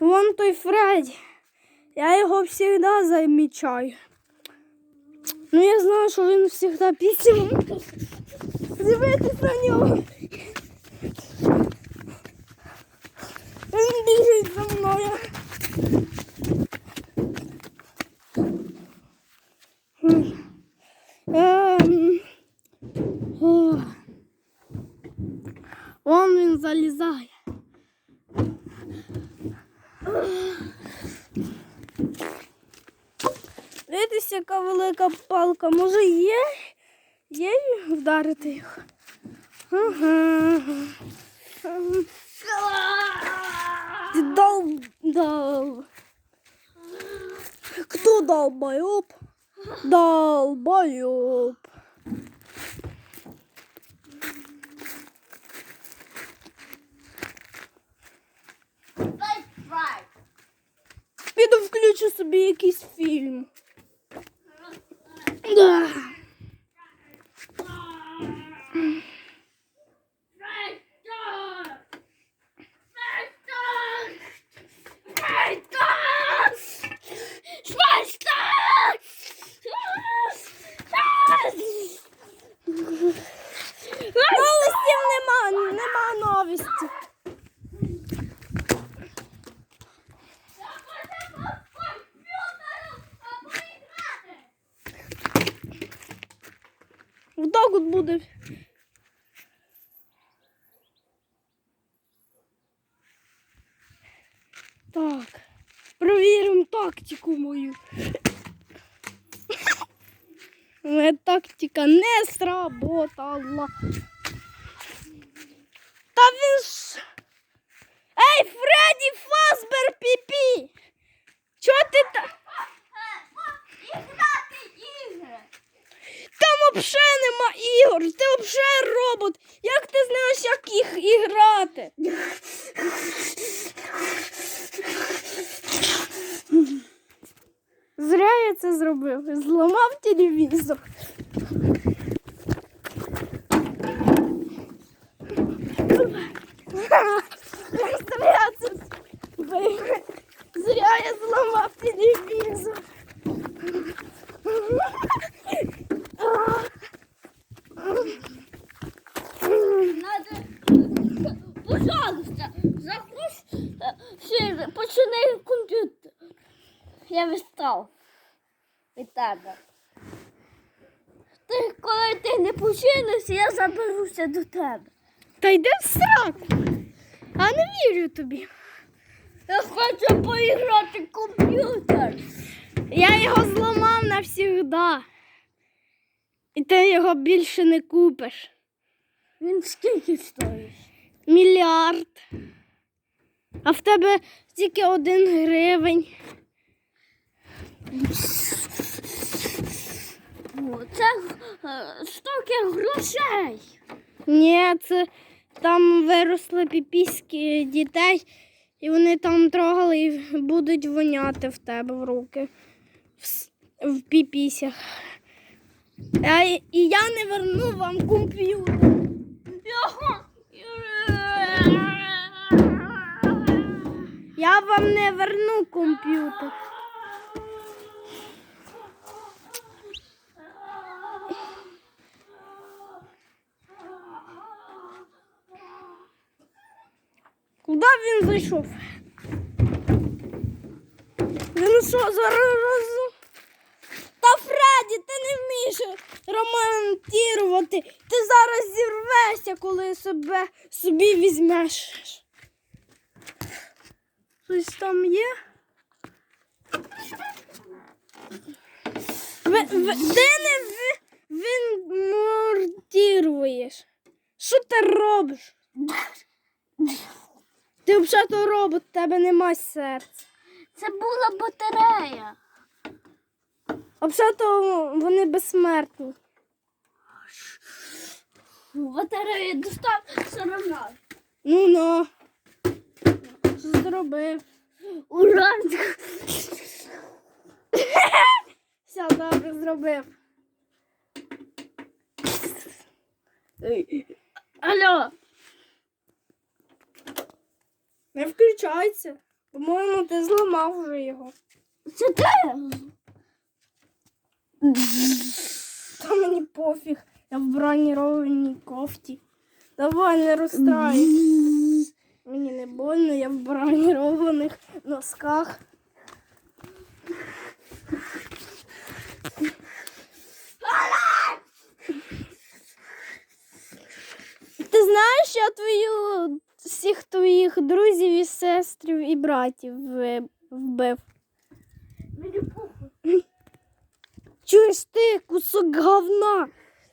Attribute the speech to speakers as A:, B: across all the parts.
A: Вон той Фредді. Я його завжди замічаю. Ну я знаю, що він завжди пісім. Дивитись на нього. Він біжить за мною. Ем, о. Вон він залізає. Яка велика палка. Може є? Є вдарити їх? Ага. Ти дол... дол... Кто долбоёб? Долбоёб. Піду включу собі якийсь фільм. 啊 Вдох от буде. Так, провіримо тактику мою. Моя тактика не сработала. Та він ж... Ей, Фредді Фазбер Піпі! Чого ти та... Там взагалі нема ігор, ти взагалі робот. Як ти знаєш, як їх іграти? Зря я це зробив. Зламав телевізор. Зря. Я зламав телевізор.
B: Комп'ютер. Я відстав від тебе. Ти, коли ти не починишся, я заберуся до тебе.
A: Та йди в сраку. А не вірю тобі.
B: Я хочу поіграти в комп'ютер.
A: Я його зламав навсігда. І ти його більше не купиш.
B: Він скільки стоїть?
A: Мільярд. А в тебе тільки один гривень.
B: О, Це е, стільки грошей.
A: Ні, це там виросли піпіськи дітей, і вони там трогали і будуть воняти в тебе в руки. В, в піпісях. А, і і я не верну вам комп'ютер. Вам не верну комп'ютер. Куди він зайшов? Він що зараз? Та Фредді, ти не вмієш романтувати. Ти зараз зірвешся, коли себе собі візьмеш. Щось там є? Ви, ви, ти не ви, вимортіруєш. Що ти робиш? Ти взагалі робот, у тебе нема серця.
B: Це була батарея.
A: А взагалі вони безсмертні.
B: Батарея достав все одно.
A: Ну ну. Що зробив?
B: Уран.
A: Все добре зробив.
B: Алло.
A: Не включайся. По-моєму, ти зламав вже його.
B: Це ти?
A: Та мені пофіг. Я в бронірованій кофті. Давай, не розстраюйся. Мені не больно, я в бронірованих носках. Ти знаєш, я твою всіх твоїх друзів і сестрів і братів вбив.
B: Мені похуй.
A: Чуєш ти, кусок говна?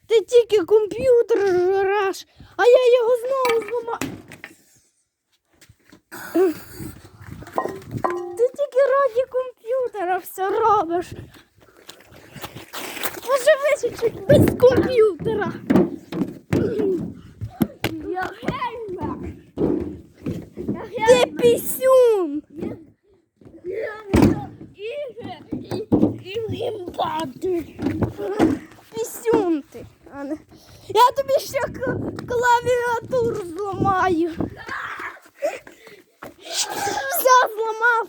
A: Ти тільки комп'ютер жреш, а я його знову зламаю. Ти тільки раді комп'ютера все робиш. Поживи чуть без комп'ютера. Ти пісюн. Пісюн ти. Я тобі ще клавіатуру зламаю. Все зламав.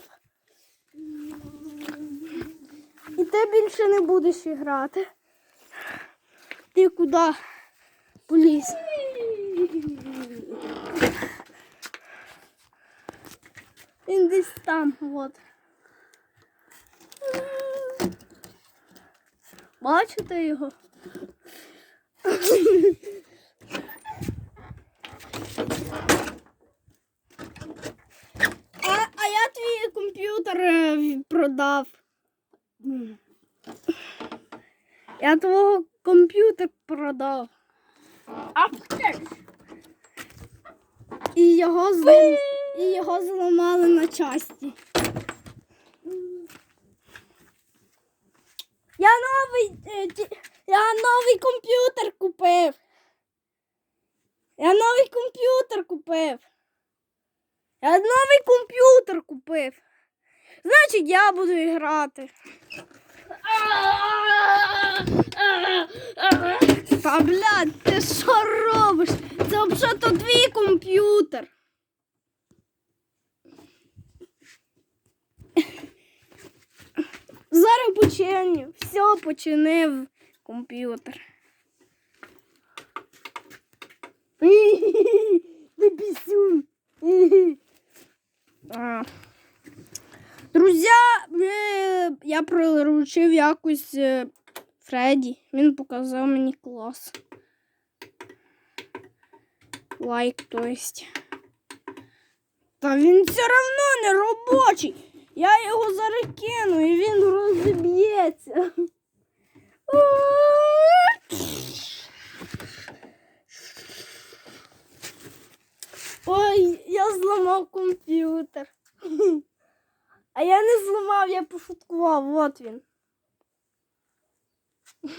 A: І ти більше не будеш грати. Ти куди поліз? Він десь там, от. Бачите його? А, а я твій комп'ютер е, в- продав. Я твого комп'ютер продав.
B: А?
A: І його, злом... і його зламали на часті. Я новий, е, я новий комп'ютер купив. Я новий комп'ютер купив. Я новий комп'ютер купив. Значить, я буду грати. Та блядь, ти що робиш? Це взагалі то твій комп'ютер. Зараз починю. Все, починив комп'ютер. Ти пісюн. А. Друзі, я приручив якось е, Фредді. Він показав мені клас. Лайк, то есть. Та він все одно не робочий. Я його зараз кину і він розіб'ється. Ой, я зламав комп'ютер. А я не зламав, я пошуткував. От він.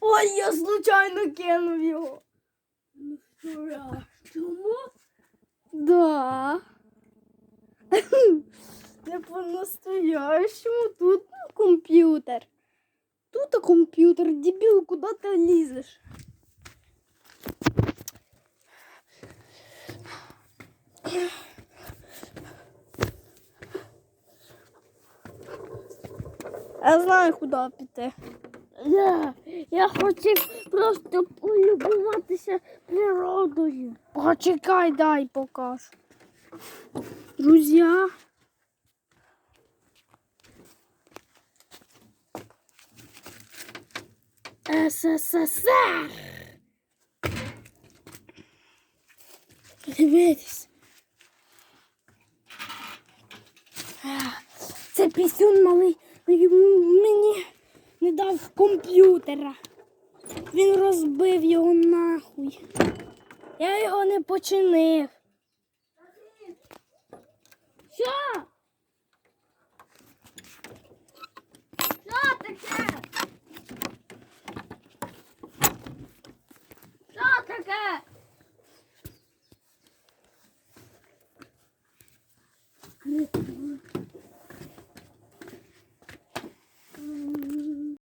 A: Ой, я случайно кинув його.
B: Чому?
A: Да. Не по-настоящему тут комп'ютер. Тут комп'ютер, дебіл, куди ти лізеш? Я знаю, куди піти.
B: Я, я хотів просто полюбуватися природою.
A: Почекай, дай покажу. Друзья.
B: СССР.
A: Дивитесь. Це пісюн малий мені не дав комп'ютера. Він розбив його нахуй. Я його не починив.
B: Що? Що таке? Що таке?